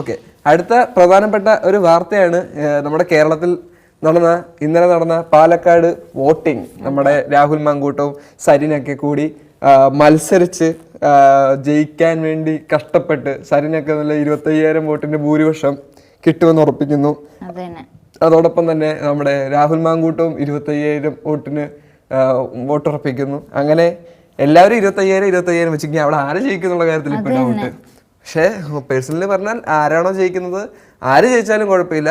Okay. അടുത്ത പ്രധാനപ്പെട്ട ഒരു വാർത്തയാണ് നമ്മുടെ കേരളത്തിൽ നടന്ന ഇന്നലെ നടന്ന പാലക്കാട് വോട്ടിംഗ്. നമ്മുടെ രാഹുൽ മങ്കൂട്ടവും സരിനൊക്കെ കൂടി മത്സരിച്ച് ജയിക്കാൻ വേണ്ടി കഷ്ടപ്പെട്ട് സരിനൊക്കെ നല്ല ഇരുപത്തയ്യായിരം വോട്ടിന്റെ ഭൂരിപക്ഷം കിട്ടുമെന്ന് ഉറപ്പിക്കുന്നു. അത് അതോടൊപ്പം തന്നെ നമ്മുടെ രാഹുൽ മാങ്കൂട്ടവും ഇരുപത്തയ്യായിരം വോട്ടിന് വോട്ടുറപ്പിക്കുന്നു. അങ്ങനെ എല്ലാവരും ഇരുപത്തയ്യായിരം ഇരുപത്തയ്യായിരം വെച്ചെങ്കിൽ അവിടെ ആര് ജയിക്കുന്നുള്ള കാര്യത്തിൽ ഇപ്പൊ ഡൗട്ട് പക്ഷേ പേഴ്സണലി പറഞ്ഞാൽ ആരാണോ ജയിക്കുന്നത്? ആര് ജയിച്ചാലും കുഴപ്പമില്ല.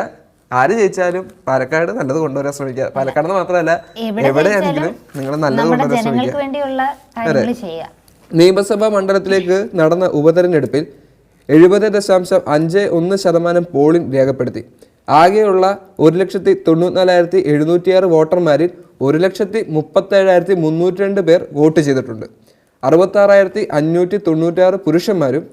ആര് ജയിച്ചാലും പാലക്കാട് നല്ലത് കൊണ്ടുവരാൻ ശ്രമിക്കുക. പാലക്കാട് മാത്രമല്ല എവിടെ എവിടെയാണെങ്കിലും നിങ്ങൾ നല്ലത് കൊണ്ടുവരാൻ ശ്രമിക്കുക. അതെ. നിയമസഭാ മണ്ഡലത്തിലേക്ക് നടന്ന ഉപതെരഞ്ഞെടുപ്പിൽ എഴുപത് ദശാംശം അഞ്ച് ഒന്ന് ശതമാനം പോളിംഗ് രേഖപ്പെടുത്തി. ആകെയുള്ള ഒരു ലക്ഷത്തി തൊണ്ണൂറ്റിനാലായിരത്തി എഴുന്നൂറ്റിയാറ് വോട്ടർമാരിൽ ഒരു ലക്ഷത്തി മുപ്പത്തേഴായിരത്തി മുന്നൂറ്റി രണ്ട് പേർ വോട്ട് ചെയ്തിട്ടുണ്ട്. അറുപത്താറായിരത്തി അഞ്ഞൂറ്റി തൊണ്ണൂറ്റാറ് പുരുഷന്മാരും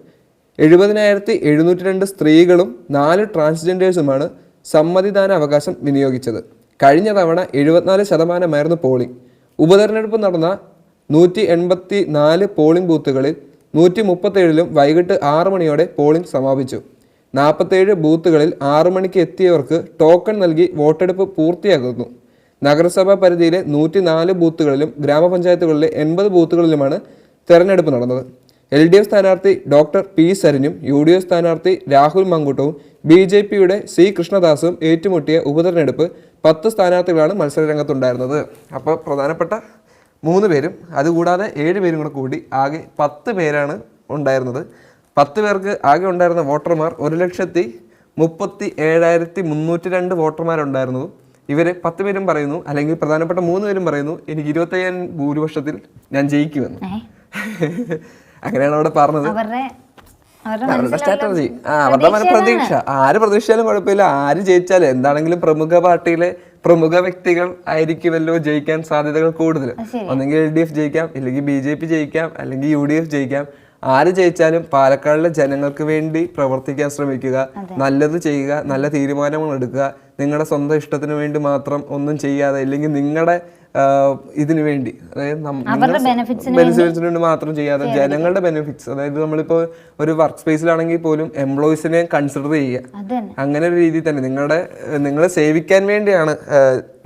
എഴുപതിനായിരത്തി എഴുന്നൂറ്റി രണ്ട് സ്ത്രീകളും നാല് ട്രാൻസ്ജെൻഡേഴ്സുമാണ് സമ്മതിദാന അവകാശം വിനിയോഗിച്ചത്. കഴിഞ്ഞ തവണ എഴുപത്തിനാല് ശതമാനമായിരുന്നു പോളിംഗ്. ഉപതെരഞ്ഞെടുപ്പ് നടന്ന നൂറ്റി എൺപത്തി നാല് പോളിംഗ് ബൂത്തുകളിൽ നൂറ്റി മുപ്പത്തേഴിലും വൈകിട്ട് ആറ് മണിയോടെ പോളിംഗ് സമാപിച്ചു. നാൽപ്പത്തേഴ് ബൂത്തുകളിൽ ആറു മണിക്ക് എത്തിയവർക്ക് ടോക്കൺ നൽകി വോട്ടെടുപ്പ് പൂർത്തിയാക്കുന്നു. നഗരസഭാ പരിധിയിലെ നൂറ്റി നാല് ബൂത്തുകളിലും ഗ്രാമപഞ്ചായത്തുകളിലെ എൺപത് ബൂത്തുകളിലുമാണ് തെരഞ്ഞെടുപ്പ് നടന്നത്. എൽ ഡി എഫ് സ്ഥാനാർത്ഥി ഡോക്ടർ പി സരിനും യു ഡി എഫ് സ്ഥാനാർത്ഥി രാഹുൽ മങ്കുട്ടവും ബി ജെ പിയുടെ സി കൃഷ്ണദാസും ഏറ്റുമുട്ടിയ ഉപതെരഞ്ഞെടുപ്പ് പത്ത് സ്ഥാനാർത്ഥികളാണ് മത്സരരംഗത്തുണ്ടായിരുന്നത്. അപ്പോൾ പ്രധാനപ്പെട്ട മൂന്ന് പേരും അതുകൂടാതെ ഏഴ് പേരും കൂടെ കൂടി ആകെ പത്ത് പേരാണ് ഉണ്ടായിരുന്നത്. പത്ത് പേർക്ക് ആകെ ഉണ്ടായിരുന്ന വോട്ടർമാർ ഒരു ലക്ഷത്തി മുപ്പത്തി ഏഴായിരത്തി മുന്നൂറ്റി രണ്ട് വോട്ടർമാരുണ്ടായിരുന്നു. ഇവർ പത്ത് പേരും പറയുന്നു അല്ലെങ്കിൽ പ്രധാനപ്പെട്ട മൂന്ന് പേരും പറയുന്നു എനിക്ക് ഇരുപത്തയ്യായിരം ഭൂരിപക്ഷത്തിൽ ഞാൻ ജയിക്കുമെന്ന്? അങ്ങനെയാണ് അവിടെ പറഞ്ഞത്. അവരുടെ സ്ട്രാറ്റജി ആ അവരുടെ മന പ്രതീക്ഷ. ആര് പ്രതീക്ഷിച്ചാലും കുഴപ്പമില്ല. ആര് ജയിച്ചാലും എന്താണെങ്കിലും പ്രമുഖ പാർട്ടിയിലെ പ്രമുഖ വ്യക്തികൾ ആയിരിക്കുമല്ലോ ജയിക്കാൻ സാധ്യതകൾ കൂടുതൽ. ഒന്നെങ്കിൽ എൽ ഡി എഫ് ജയിക്കാം ഇല്ലെങ്കിൽ ബി ജെ പി ജയിക്കാം അല്ലെങ്കിൽ യു ഡി എഫ് ജയിക്കാം. ആര് ജയിച്ചാലും പാലക്കാടിലെ ജനങ്ങൾക്ക് വേണ്ടി പ്രവർത്തിക്കാൻ ശ്രമിക്കുക നല്ലത് ചെയ്യുക നല്ല തീരുമാനങ്ങൾ എടുക്കുക. നിങ്ങളുടെ സ്വന്തം ഇഷ്ടത്തിന് വേണ്ടി മാത്രം ഒന്നും ചെയ്യാതെ ഇല്ലെങ്കിൽ നിങ്ങളുടെ ഇതിനു വേണ്ടി. അതായത് ബെനിഫിറ്റ്സിന് വേണ്ടി മാത്രം ചെയ്യാതെ ജനങ്ങളുടെ ബെനിഫിറ്റ്സ് അതായത് നമ്മളിപ്പോ ഒരു വർക്ക് സ്പേസിലാണെങ്കിൽ പോലും എംപ്ലോയിസിനെ കൺസിഡർ ചെയ്യുക. അങ്ങനെ ഒരു രീതിയിൽ തന്നെ. നിങ്ങളുടെ നിങ്ങളെ സേവിക്കാൻ വേണ്ടിയാണ്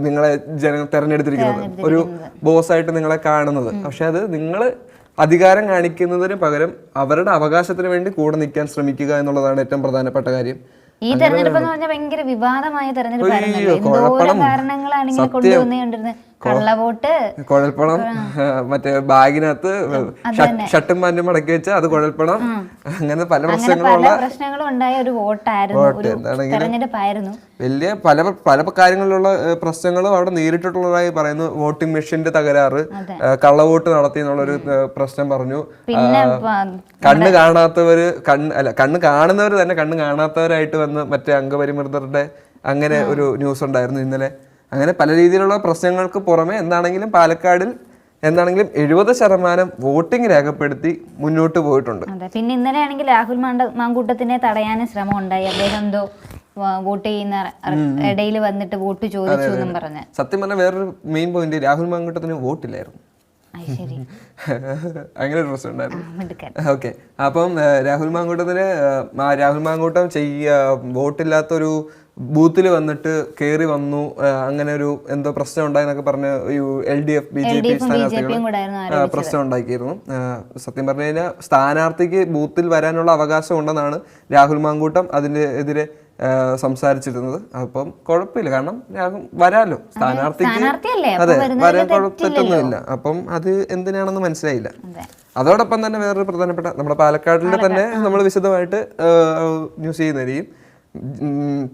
നിങ്ങളെ ജന തെരഞ്ഞെടുത്തിരിക്കുന്നത്. ഒരു ബോസ് ആയിട്ട് നിങ്ങളെ കാണുന്നത്. പക്ഷെ അത് നിങ്ങൾ അധികാരം കാണിക്കുന്നതിന് പകരം അവരുടെ അവകാശത്തിന് വേണ്ടി കൂടെ നിൽക്കാൻ ശ്രമിക്കുക എന്നുള്ളതാണ് ഏറ്റവും പ്രധാനപ്പെട്ട കാര്യം. ഈ തെരഞ്ഞെടുപ്പ് എന്ന് പറഞ്ഞാൽ ഭയങ്കര വിവാദമായ തെരഞ്ഞെടുപ്പ് എന്തോരം. കാരണങ്ങളാണ് ഇങ്ങനെ കൊണ്ടുവന്നുകൊണ്ടിരുന്നത്? കള്ളവോട്ട്. കുഴൽപ്പണം മറ്റേ ബാഗിനകത്ത് ഷട്ടും പാന്റും മടക്കി വെച്ച അത് കുഴൽപ്പണം. അങ്ങനെ പല പ്രശ്നങ്ങളുള്ള പ്രശ്നങ്ങളും ഉണ്ടായ ഒരു വോട്ടായിരുന്നു. വലിയ പല പല കാര്യങ്ങളിലുള്ള പ്രശ്നങ്ങളും അവിടെ നേരിട്ടിട്ടുള്ളതായി പറയുന്നു വോട്ടിംഗ് മെഷീന്റെ തകരാറ്. കള്ളവോട്ട് നടത്തി എന്നുള്ളൊരു പ്രശ്നം പറഞ്ഞു. കണ്ണ് കാണാത്തവര് കണ്ണ് അല്ല കണ്ണ് കാണുന്നവർ തന്നെ കണ്ണ് കാണാത്തവരായിട്ട് വന്ന് മറ്റേ അംഗപരിമൃതരുടെ അങ്ങനെ ഒരു ന്യൂസ് ഉണ്ടായിരുന്നു ഇന്നലെ. അങ്ങനെ പല രീതിയിലുള്ള പ്രശ്നങ്ങൾക്ക് പുറമെ എന്താണെങ്കിലും പാലക്കാടിൽ എന്താണെങ്കിലും എഴുപത് ശതമാനം വോട്ടിംഗ് രേഖപ്പെടുത്തി മുന്നോട്ട് പോയിട്ടുണ്ട്. അതെ പിന്നെ ഇന്നലെ ആണെങ്കിൽ രാഹുൽ മാണ്ട മാങ്കൂട്ടത്തിനെ തടയാനും ശ്രമം ഉണ്ടായി അദ്ദേഹം എന്തോ വോട്ട് ചെയ്യുന്ന ഇടയിൽ വന്നിട്ട് വോട്ട് ചോദിച്ചു എന്നും പറഞ്ഞ്. സത്യം പറഞ്ഞാൽ വേറൊരു മെയിൻ പോയിന്റ് രാഹുൽ മാങ്കൂട്ടത്തിന് വോട്ടില്ലായിരുന്നു. അങ്ങനെ ഒരു പ്രശ്നം ഉണ്ടായിരുന്നു. ഓക്കെ അപ്പം രാഹുൽ മാങ്കൂട്ടത്തിന് രാഹുൽ മാങ്കൂട്ടം ചെയ്യ വോട്ടില്ലാത്തൊരു ബൂത്തിൽ വന്നിട്ട് കയറി വന്നു അങ്ങനെ ഒരു എന്തോ പ്രശ്നം ഉണ്ടായെന്നൊക്കെ പറഞ്ഞ് L D F B J P സ്ഥാനാർത്ഥികൾ പ്രശ്നം ഉണ്ടാക്കിയിരുന്നു. സത്യം പറഞ്ഞു കഴിഞ്ഞാൽ സ്ഥാനാർത്ഥിക്ക് ബൂത്തിൽ വരാനുള്ള അവകാശം ഉണ്ടെന്നാണ് രാഹുൽ മാങ്കൂട്ടം അതിന്റെ എതിരെ സംസാരിച്ചിരുന്നത്. അപ്പം കുഴപ്പമില്ല. കാരണം രാഹുൽ വരാലോ? സ്ഥാനാർത്ഥിക്ക് അതെ വരാൻ കുഴപ്പത്തൊന്നുമില്ല അപ്പം അത് എന്തിനാണെന്ന് മനസ്സിലായില്ല. അതെ. അതോടൊപ്പം തന്നെ വേറൊരു പ്രധാനപ്പെട്ട നമ്മുടെ പാലക്കാടിന്റെ തന്നെ നമ്മൾ വിശദമായിട്ട് ന്യൂസ് ചെയ്യുന്നതായിരിക്കും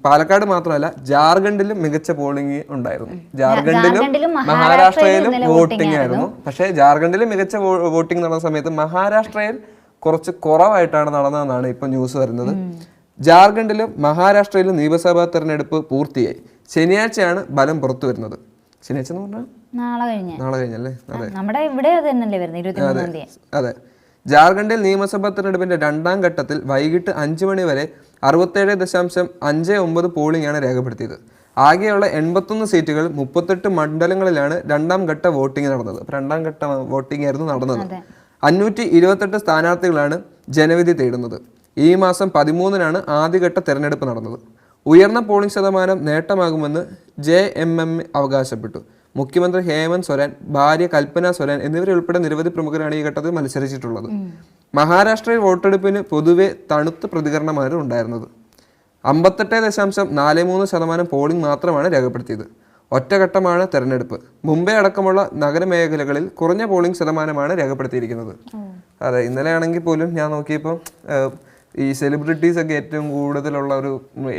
പാലക്കാട് മാത്രമല്ല ജാർഖണ്ഡിലും മികച്ച പോളിംഗ് ഉണ്ടായിരുന്നു. ജാർഖണ്ഡിലും ജാർഖണ്ഡിലും മഹാരാഷ്ട്രയിലും വോട്ടിംഗ് ആയിരുന്നു. പക്ഷേ ജാർഖണ്ഡിൽ മികച്ച വോട്ടിംഗ് നടന്ന സമയത്ത് മഹാരാഷ്ട്രയിൽ കുറച്ച് കുറവായിട്ടാണ് നടന്നതെന്നാണ് ഇപ്പൊ ന്യൂസ് വരുന്നത്. ജാർഖണ്ഡിലും മഹാരാഷ്ട്രയിലും നിയമസഭാ തെരഞ്ഞെടുപ്പ് പൂർത്തിയായി. ശനിയാഴ്ചയാണ് ഫലം പുറത്തു വരുന്നത്. ശനിയാഴ്ച എന്ന് പറഞ്ഞാൽ നാളെ കഴിഞ്ഞ്. നാളെ കഴിഞ്ഞല്ലേ? അതെ. നമ്മുടെ ഇവിടെ തന്നെയല്ലേ വരുന്നത് ഇരുപത്തിമൂന്നാം തീയതി. അതെ. ജാർഖണ്ഡിൽ നിയമസഭാ തെരഞ്ഞെടുപ്പിന്റെ രണ്ടാം ഘട്ടത്തിൽ വൈകിട്ട് അഞ്ച് മണി വരെ അറുപത്തേഴ് ദശാംശം അഞ്ച് ഒമ്പത് പോളിംഗ് ആണ് രേഖപ്പെടുത്തിയത്. ആകെയുള്ള എൺപത്തൊന്ന് സീറ്റുകൾ മുപ്പത്തെട്ട് മണ്ഡലങ്ങളിലാണ് രണ്ടാം ഘട്ട വോട്ടിംഗ് നടന്നത്. രണ്ടാം ഘട്ട വോട്ടിംഗ് ആയിരുന്നു നടന്നത്. അഞ്ഞൂറ്റി ഇരുപത്തെട്ട് സ്ഥാനാർത്ഥികളാണ് ജനവിധി തേടുന്നത്. ഈ മാസം പതിമൂന്നിനാണ് ആദ്യഘട്ട തെരഞ്ഞെടുപ്പ് നടന്നത്. ഉയർന്ന പോളിംഗ് ശതമാനം നേട്ടമാകുമെന്ന് ജെ എം എം അവകാശപ്പെട്ടു. മുഖ്യമന്ത്രി ഹേമന്ത് സൊരാൻ ഭാര്യ കൽപ്പന സൊരാൻ എന്നിവരുൾപ്പെടെ നിരവധി പ്രമുഖരാണ് ഈ ഘട്ടത്തിൽ മത്സരിച്ചിട്ടുള്ളത്. മഹാരാഷ്ട്രയിൽ വോട്ടെടുപ്പിന് പൊതുവെ തണുത്ത പ്രതികരണമാണ് ഉണ്ടായിരുന്നത്. അമ്പത്തെട്ട് ദശാംശം നാല് മൂന്ന് ശതമാനം പോളിംഗ് മാത്രമാണ് രേഖപ്പെടുത്തിയത്. ഒറ്റഘട്ടമാണ് തെരഞ്ഞെടുപ്പ്. മുംബൈ അടക്കമുള്ള നഗരമേഖലകളിൽ കുറഞ്ഞ പോളിംഗ് ശതമാനമാണ് രേഖപ്പെടുത്തിയിരിക്കുന്നത്. അതെ ഇന്നലെ ആണെങ്കിൽ പോലും ഞാൻ നോക്കിയപ്പോൾ ഈ സെലിബ്രിറ്റീസ് ഒക്കെ ഏറ്റവും കൂടുതലുള്ള ഒരു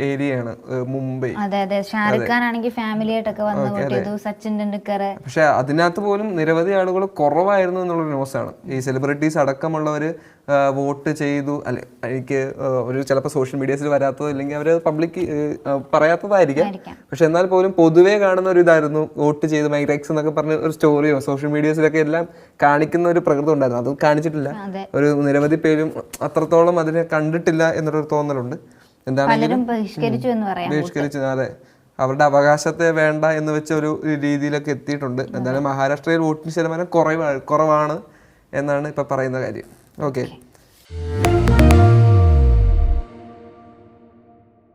ഏരിയയാണ് മുംബൈ. അതെ അതെ. ഷാരൂഖ് ഖാൻ ആണെങ്കിൽ ഫാമിലി ആയിട്ടൊക്കെ വന്ന് സച്ചിൻ ടെണ്ടുൽക്കർ. പക്ഷെ അതിനകത്ത് പോലും നിരവധി ആളുകൾ കുറവായിരുന്നു എന്നുള്ള ന്യൂസ് ആണ് ഈ സെലിബ്രിറ്റീസ് അടക്കമുള്ളവർ വോട്ട് ചെയ്തു. അല്ലെ എനിക്ക് ഒരു ചിലപ്പോൾ സോഷ്യൽ മീഡിയസിൽ വരാത്തതോ അല്ലെങ്കിൽ അവർ പബ്ലിക് പറയാത്തതായിരിക്കാം. പക്ഷെ എന്നാൽ പോലും പൊതുവേ കാണുന്ന ഒരു ഇതായിരുന്നു വോട്ട് ചെയ്ത് മൈഗ്രൈക്സ് എന്നൊക്കെ പറഞ്ഞ ഒരു സ്റ്റോറിയോ സോഷ്യൽ മീഡിയസിലൊക്കെ എല്ലാം കാണിക്കുന്ന ഒരു പ്രകൃതം ഉണ്ടായിരുന്നു. അത് കാണിച്ചിട്ടില്ല. ഒരു നിരവധി പേരും അത്രത്തോളം അതിനെ കണ്ടിട്ടില്ല എന്നൊരു തോന്നലുണ്ട്. എന്താണ് ബഹിഷ്കരിച്ചു അതെ. അവരുടെ അവകാശത്തെ വേണ്ട എന്ന് വെച്ച ഒരു രീതിയിലൊക്കെ എത്തിയിട്ടുണ്ട്. എന്തായാലും മഹാരാഷ്ട്രയിൽ വോട്ടിംഗ് ശതമാനം കുറവാണ് കുറവാണ് എന്നാണ് ഇപ്പൊ പറയുന്ന കാര്യം. ഓക്കെ